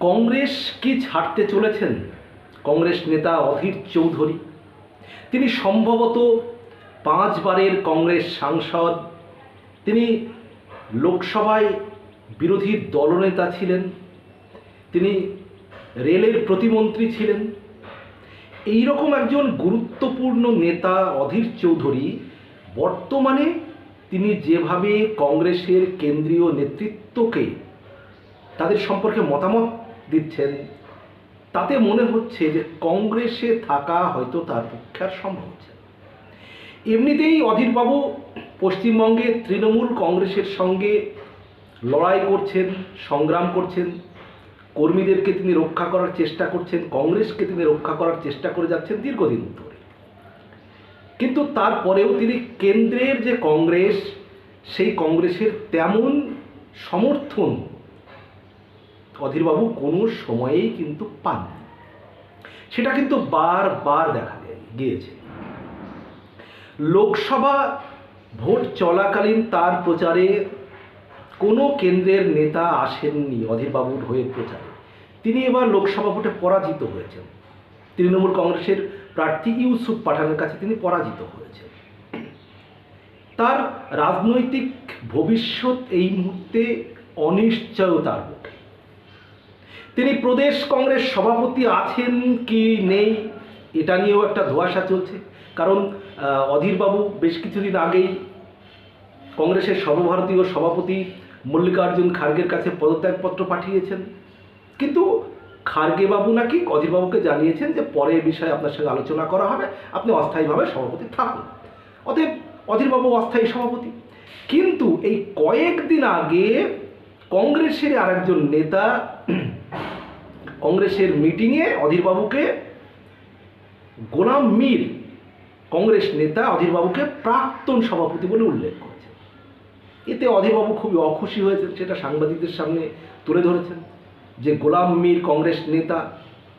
কংগ্রেস কি ছাড়তে চলেছেন? কংগ্রেস নেতা অধীর চৌধুরী। তিনি সম্ভবত পাঁচবারের কংগ্রেস সাংসদ। তিনি লোকসভায় বিরোধী দলনেতা ছিলেন। তিনি রেলের প্রতিমন্ত্রী ছিলেন। এই রকম একজন গুরুত্বপূর্ণ নেতা অধীর চৌধুরী বর্তমানে তিনি যেভাবে কংগ্রেসের কেন্দ্রীয় নেতৃত্বকে তাদের সম্পর্কে মতামত দিচ্ছেন, তাতে মনে হচ্ছে যে কংগ্রেসে থাকা হয়তো তার পক্ষে আর সম্ভব হচ্ছে এমনিতেই অধীরবাবু পশ্চিমবঙ্গে তৃণমূল কংগ্রেসের সঙ্গে লড়াই করছেন, সংগ্রাম করছেন, কর্মীদেরকে তিনি রক্ষা করার চেষ্টা করছেন, কংগ্রেসকে তিনি রক্ষা করার চেষ্টা করে যাচ্ছেন দীর্ঘদিন ধরে। কিন্তু তারপরেও তিনি কেন্দ্রের যে কংগ্রেস, সেই কংগ্রেসের তেমন সমর্থন অধীরবাবু কোনো সময়েই কিন্তু পান সেটা কিন্তু বারবার দেখা গিয়েছে। লোকসভা ভোট চলাকালীন তার প্রচারে কোনো কেন্দ্রের নেতা আসেননি অধীরবাবুর হয়ে প্রচারে। তিনি এবার লোকসভা ভোটে পরাজিত হয়েছেন। তৃণমূল কংগ্রেসের প্রার্থী ইউসুফ পাঠানের কাছে তিনি পরাজিত হয়েছেন। তার রাজনৈতিক ভবিষ্যৎ এই মুহূর্তে অনিশ্চয়তার তিনি প্রদেশ কংগ্রেস সভাপতি আছেন কি নেই, এটা নিয়েও একটা ধোঁয়াশা চলছে। কারণ অধীরবাবু বেশ কিছুদিন আগেই কংগ্রেসের সর্বভারতীয় সভাপতি মল্লিকার্জুন খার্গের কাছে পদত্যাগপত্র পাঠিয়েছেন। কিন্তু খার্গে বাবু নাকি অধীরবাবুকে জানিয়েছেন যে পরে এই বিষয়ে আপনার সঙ্গে আলোচনা করা হবে, আপনি অস্থায়ীভাবে সভাপতি থাকুন। অতএব অধীরবাবু অস্থায়ী সভাপতি। কিন্তু এই কয়েকদিন আগে কংগ্রেসের আরেকজন নেতা কংগ্রেসের মিটিংয়ে অধীরবাবুকে গোলাম মীর কংগ্রেস নেতা অধীরবাবুকে প্রাক্তন সভাপতি বলে উল্লেখ করেছেন। এতে অধীরবাবু খুবই অখুশি হয়েছেন, সেটা সাংবাদিকদের সামনে তুলে ধরেছেন যে গোলাম মীর কংগ্রেস নেতা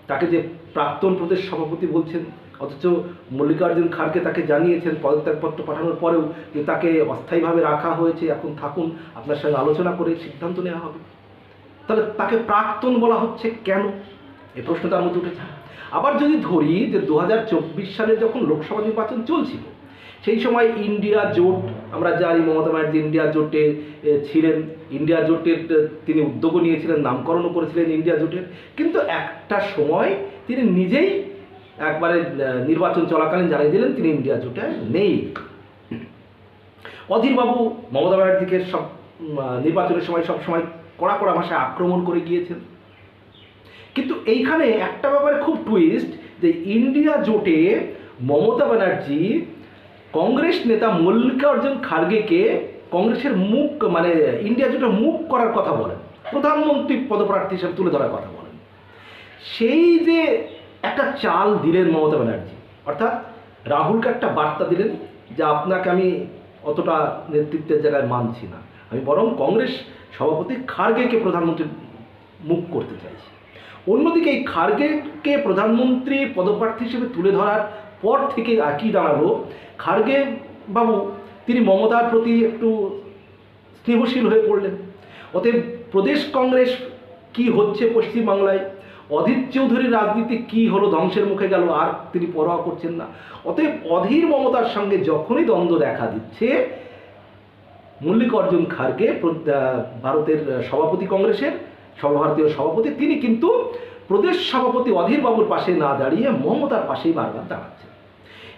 তাকে যে প্রাক্তন প্রদেশ সভাপতি বলছেন, অথচ মল্লিকার্জুন খাড়গে তাকে জানিয়েছেন, পদত্যাগপত্র পাঠানোর পরেও যে তাকে অস্থায়ীভাবে রাখা হয়েছে, এখন থাকুন, আপনার সঙ্গে আলোচনা করে সিদ্ধান্ত নেওয়া হবে। তাহলে তাকে প্রাক্তন বলা হচ্ছে কেন? এই প্রশ্ন তার মধ্যে উঠেছে। আবার যদি ধরি যে দু হাজার চব্বিশ সালে যখন লোকসভা নির্বাচন চলছিল, সেই সময় ইন্ডিয়া জোট, আমরা জানি মমতা ব্যানার্জি ইন্ডিয়া জোটে ছিলেন। ইন্ডিয়া জোটের তিনি উদ্যোগও নিয়েছিলেন, নামকরণও করেছিলেন ইন্ডিয়া জোটের। কিন্তু একটা সময় তিনি নিজেই একবারে নির্বাচন চলাকালীন জানিয়ে দিলেন তিনি ইন্ডিয়া জোটে নেই। অধীরবাবু মমতা ব্যানার্জিকে সব নির্বাচনের সময় সব সময় কড়া কড়া ভাষায় আক্রমণ করে গিয়েছেন। কিন্তু এইখানে একটা ব্যাপারে খুব টুইস্ট যে ইন্ডিয়া জোটে মমতা ব্যানার্জি, কংগ্রেস নেতা মল্লিকার্জুন খার্গেকে কংগ্রেসের মুখ মানে ইন্ডিয়া জোটে মুখ করার কথা বলেন, প্রধানমন্ত্রী পদপ্রার্থী হিসেবে তুলে ধরার কথা বলেন। সেই যে একটা চাল দিলেন মমতা ব্যানার্জি, অর্থাৎ রাহুলকে একটা বার্তা দিলেন যে আপনাকে আমি অতটা নেতৃত্বের জায়গায় মানছি না। আমি বরং কংগ্রেস সভাপতি খার্গেকে প্রধানমন্ত্রী মুখ করতে চাইছি। অন্যদিকে এই খার্গেকে প্রধানমন্ত্রী পদপ্রার্থী হিসেবে তুলে ধরার পর থেকে একই দাঁড়াল, খার্গে বাবু, তিনি মমতার প্রতি একটু স্নেহশীল হয়ে পড়লেন। অতএব প্রদেশ কংগ্রেস কি হচ্ছে পশ্চিমবাংলায়? অধীর চৌধুরীর রাজনীতি কি হলো ধ্বংসের মুখে গেল, আর তিনি পরোয়া করছেন না। অতএব অধীর মমতার সঙ্গে যখনই দ্বন্দ্ব দেখা দিচ্ছে মল্লিকার্জুন প্র- ভারতের সভাপতি কংগ্রেসের সর্বভারতীয় সভাপতি। তিনি কিন্তু প্রদেশ সভাপতি অধীর বাবুর পাশে না দাঁড়িয়ে মমতার পাশেই বারবার দাঁড়াচ্ছেন।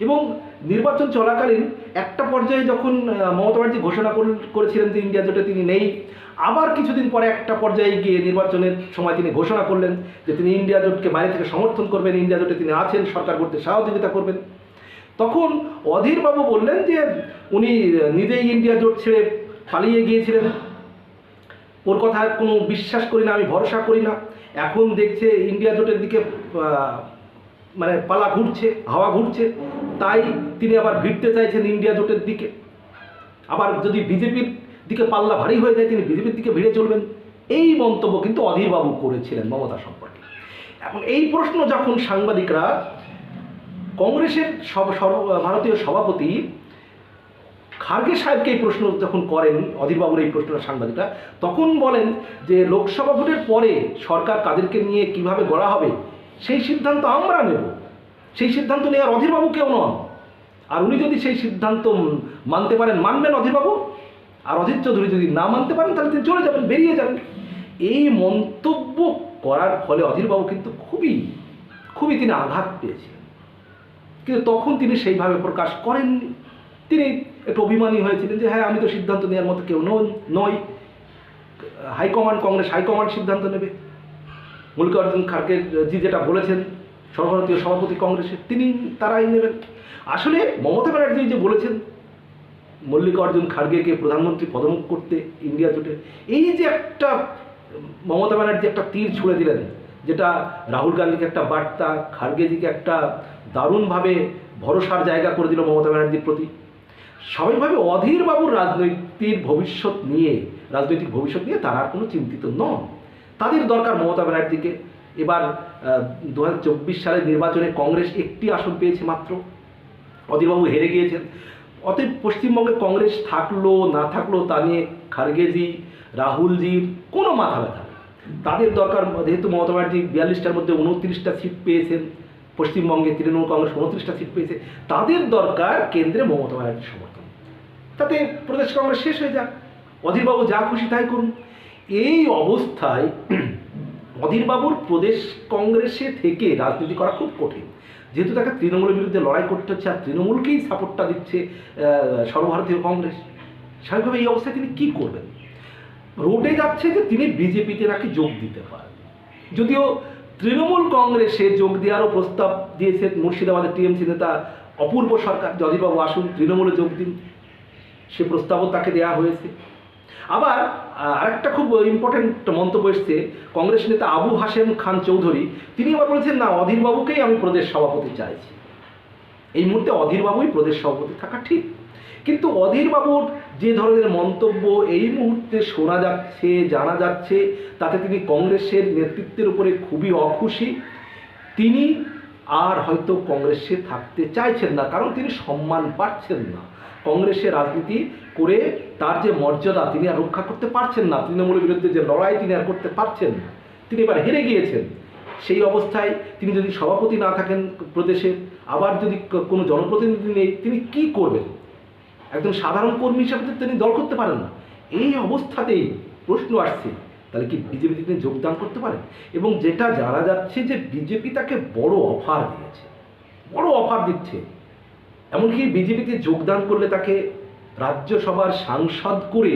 এবং নির্বাচন চলাকালীন একটা পর্যায়ে যখন মমতা ব্যানার্জি ঘোষণা করেছিলেন যে ইন্ডিয়া জোটে তিনি নেই, আবার কিছুদিন পরে একটা পর্যায়ে গিয়ে নির্বাচনের সময় তিনি ঘোষণা করলেন যে তিনি ইন্ডিয়া জোটকে বাইরে থেকে সমর্থন করবেন, ইন্ডিয়া জোটে তিনি আছেন, সরকার করতে সহযোগিতা করবেন। তখন অধীরবাবু বললেন যে উনি নিজেই ইন্ডিয়া জোট ছেড়ে পালিয়ে গিয়েছিলেন। ওর কথা কোনো বিশ্বাস করি না, আমি ভরসা করি না। এখন দেখছে ইন্ডিয়া জোটের দিকে মানে পালা ঘুরছে, হাওয়া ঘুরছে। তাই তিনি আবার ভিড়তে চাইছেন ইন্ডিয়া জোটের দিকে। আবার যদি বিজেপির দিকে পাল্লা ভারী হয়ে যায়, তিনি বিজেপির দিকে ভিড়ে চলবেন। এই মন্তব্য কিন্তু অধীরবাবু করেছিলেন মমতা সম্পর্কে। এখন এই প্রশ্ন যখন সাংবাদিকরা, কংগ্রেসের সব সর্ব ভারতীয় সভাপতি খার্গে সাহেবকে এই প্রশ্ন যখন করেন অধীরবাবুর এই প্রশ্নটা সাংবাদিকরা, তখন বলেন যে লোকসভা ভোটের পরে সরকার কাদেরকে নিয়ে কীভাবে গড়া হবে, সেই সিদ্ধান্ত আমরা নেব। সেই সিদ্ধান্ত নেওয়ার অধীরবাবু কেউ নন। আর উনি যদি সেই সিদ্ধান্ত মানতে পারেন, মানবেন অধীরবাবু আর অধীর চৌধুরী যদি না মানতে পারেন, তাহলে তিনি চলে যাবেন, বেরিয়ে যাবেন। এই মন্তব্য করার ফলে অধীরবাবু কিন্তু খুবই খুবই তিনি আঘাত পেয়েছিলেন। কিন্তু তখন তিনি সেইভাবে প্রকাশ করেননি। তিনি একটু অভিমানী হয়েছিলেন যে হ্যাঁ আমি তো সিদ্ধান্ত নেওয়ার মতো কেউ নই হাইকমান্ড কংগ্রেস হাইকমান্ড সিদ্ধান্ত নেবে। মল্লিকার্জুন খাড়গে জি যেটা বলেছেন, সর্বভারতীয় সভাপতি কংগ্রেসের, তিনি তারাই নেবেন। আসলে মমতা ব্যানার্জি যে বলেছেন, মল্লিকার্জুন খাড়গেকে প্রধানমন্ত্রী পদমুখ করতে ইন্ডিয়া জোটে, এই যে একটা, মমতা ব্যানার্জি একটা তীর ছুঁড়ে দিলেন, যেটা রাহুল গান্ধীকে একটা বার্তা, খাড়গেজিকে একটা দারুণভাবে ভরসার জায়গা করে দিল মমতা ব্যানার্জির প্রতি। স্বাভাবিকভাবে অধীর বাবুর রাজনৈতিক ভবিষ্যৎ নিয়ে, রাজনৈতিক ভবিষ্যৎ নিয়ে তারা আর কোনো চিন্তিত নন। তাদের দরকার মমতা ব্যানার্জিকে। এবার দু হাজার চব্বিশ সালের নির্বাচনে কংগ্রেস একটি আসন পেয়েছে মাত্র। অধীরবাবু হেরে গিয়েছেন। অতএব পশ্চিমবঙ্গে কংগ্রেস থাকল, না থাকল তা নিয়ে খারগেজি রাহুলজির কোনো মাথা ব্যথা তাদের দরকার, যেহেতু মমতা ব্যানার্জি বিয়াল্লিশটার মধ্যে উনত্রিশটা সিট পেয়েছেন, পশ্চিমবঙ্গে তৃণমূল কংগ্রেস উনত্রিশটা সিট পেয়েছে, তাদের দরকার কেন্দ্রে মমতা ব্যানার্জির সমর্থন তাতে প্রদেশ কংগ্রেস শেষ হয়ে যাক। অধীরবাবু যা খুশি তাই করুন। এই অবস্থায় অধীরবাবুর প্রদেশ কংগ্রেসে থেকে রাজনীতি করা খুব কঠিন। যেহেতু তাকে তৃণমূলের বিরুদ্ধে লড়াই করতে হচ্ছে আর তৃণমূলকেই সাপোর্টটা দিচ্ছে সর্বভারতীয় কংগ্রেস। স্বাভাবিকভাবে এই অবস্থায় তিনি কী করবেন? রোডে যাচ্ছে যে তিনি বিজেপিতে নাকি যোগ দিতে পারেন। যদিও তৃণমূল কংগ্রেসে যোগ দেওয়ারও প্রস্তাব দিয়েছে মুর্শিদাবাদের টিএমসি নেতা অপূর্ব সরকার। যদিবাবু আসুন, তৃণমূলে যোগ দিন। সে প্রস্তাবও তাকে দেওয়া হয়েছে। আবার আরেকটা খুব ইম্পর্টেন্ট মন্তব্য এসছে, কংগ্রেস নেতা আবু হাশেম খান চৌধুরী, তিনি আবার বলেছেন, না, অধীরবাবুকেই আমি প্রদেশ সভাপতি চাইছি। এই মুহূর্তে অধীরবাবুই প্রদেশ সভাপতি থাকা ঠিক। কিন্তু অধীরবাবুর যে ধরনের মন্তব্য এই মুহূর্তে শোনা যাচ্ছে, জানা যাচ্ছে, তাতে তিনি কংগ্রেসের নেতৃত্বের উপরে খুবই অখুশি। তিনি আর হয়তো কংগ্রেসে থাকতে চাইছেন না, কারণ তিনি সম্মান পাচ্ছেন না। কংগ্রেসের রাজনীতি করে তার যে মর্যাদা তিনি আর রক্ষা করতে পারছেন না, তৃণমূলের বিরুদ্ধে যে লড়াই তিনি আর করতে পারছেন না তিনি এবার হেরে গিয়েছেন। সেই অবস্থায় তিনি যদি সভাপতি না থাকেন প্রদেশে, আবার যদি কোনো জনপ্রতিনিধি নেই, তিনি কি করবেন? একজন সাধারণ কর্মী হিসাবে তিনি দল করতে পারেন না। এই অবস্থাতেই প্রশ্ন আসছে, তাহলে কি বিজেপিতে তিনি যোগদান করতে পারেন? এবং যেটা জানা যাচ্ছে যে বিজেপি তাকে বড় অফার দিয়েছে, বড় অফার দিচ্ছে। এমনকি বিজেপিতে যোগদান করলে তাকে রাজ্যসভার সাংসদ করে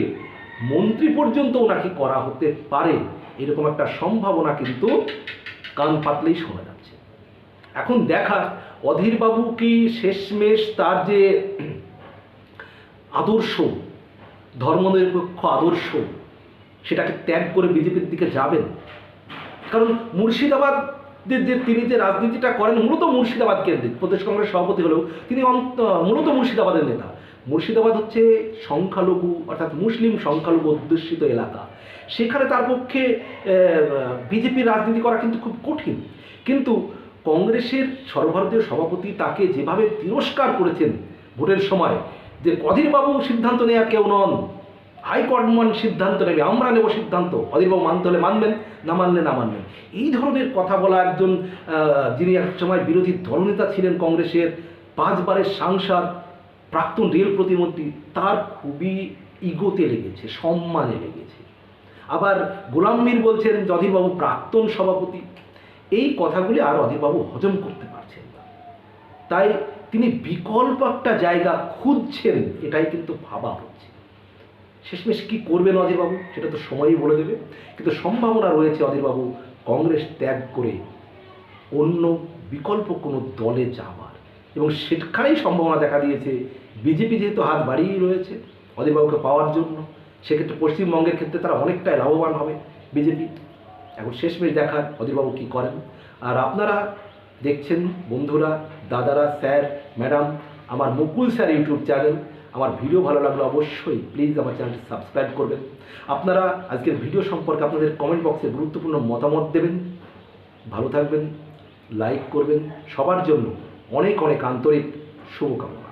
মন্ত্রী পর্যন্ত ওনাকে করা হতে পারে, এরকম একটা সম্ভাবনা কিন্তু কান পাতলেই শোনা যাচ্ছে। এখন দেখা, অধীরবাবু কি শেষমেশ তার যে আদর্শ, ধর্মনিরপেক্ষ আদর্শ, সেটাকে ত্যাগ করে বিজেপির দিকে যাবেন? কারণ মুর্শিদাবাদের যে তিনি যে রাজনীতিটা করেন, মূলত মুর্শিদাবাদ কেন্দ্রিক। প্রদেশ কংগ্রেস সভাপতি হলেও তিনি মূলত মুর্শিদাবাদের নেতা। মুর্শিদাবাদ হচ্ছে সংখ্যালঘু, অর্থাৎ মুসলিম সংখ্যালঘু অধ্যুষিত এলাকা। সেখানে তার পক্ষে বিজেপির রাজনীতি করা কিন্তু খুব কঠিন। কিন্তু কংগ্রেসের সর্বভারতীয় সভাপতি তাকে যেভাবে তিরস্কার করেছেন ভোটের সময়, যে অধীরবাবু সিদ্ধান্ত নেওয়ার কেউ নন হাইকমান্ড সিদ্ধান্ত নেবে, আমরা নেব সিদ্ধান্ত। অধীরবাবু মানতে হলে মানবেন, না মানলে না মানবেন। এই ধরনের কথা বলা একজন যিনি এক সময় বিরোধী দলনেতা ছিলেন কংগ্রেসের, পাঁচবারের সাংসদ, প্রাক্তন রেল প্রতিমন্ত্রী, তার খুবই ইগোতে লেগেছে, সম্মানে লেগেছে। আবার গোলাম মীর বলছেন অধীরবাবু প্রাক্তন সভাপতি। এই কথাগুলি আর অধীরবাবু হজম করতে পারছেন না। তাই তিনি বিকল্প একটা জায়গা খুঁজছেন, এটাই কিন্তু ভাবা হচ্ছে। শেষমেশ কী করবেন অধীরবাবু? সেটা তো সময়ই বলে দেবে। কিন্তু সম্ভাবনা রয়েছে অধীরবাবু, কংগ্রেস ত্যাগ করে অন্য বিকল্প কোনো দলে যাওয়ার। এবং সেখানেই সম্ভাবনা দেখা দিয়েছে, বিজেপি যেহেতু হাত বাড়িয়েই রয়েছে অধীরবাবুকে পাওয়ার জন্য, সেক্ষেত্রে পশ্চিমবঙ্গের ক্ষেত্রে তারা অনেকটাই লাভবান হবে বিজেপি। এখন শেষমেশ দেখার অধীরবাবু কী করেন? আর আপনারা দেখছেন বন্ধুরা, দাদারা, স্যার, ম্যাডাম, আমার মুকুল স্যার ইউটিউব চ্যানেল আমার ভিডিও ভালো লাগল অবশ্যই প্লিজ আমার চ্যানেলটি সাবস্ক্রাইব করবেন। আপনারা আজকের ভিডিও সম্পর্কে আপনাদের কমেন্ট বক্সে গুরুত্বপূর্ণ মতামত দেবেন। ভালো থাকবেন লাইক করবেন। সবার জন্য অনেক অনেক আন্তরিক শুভকামনা।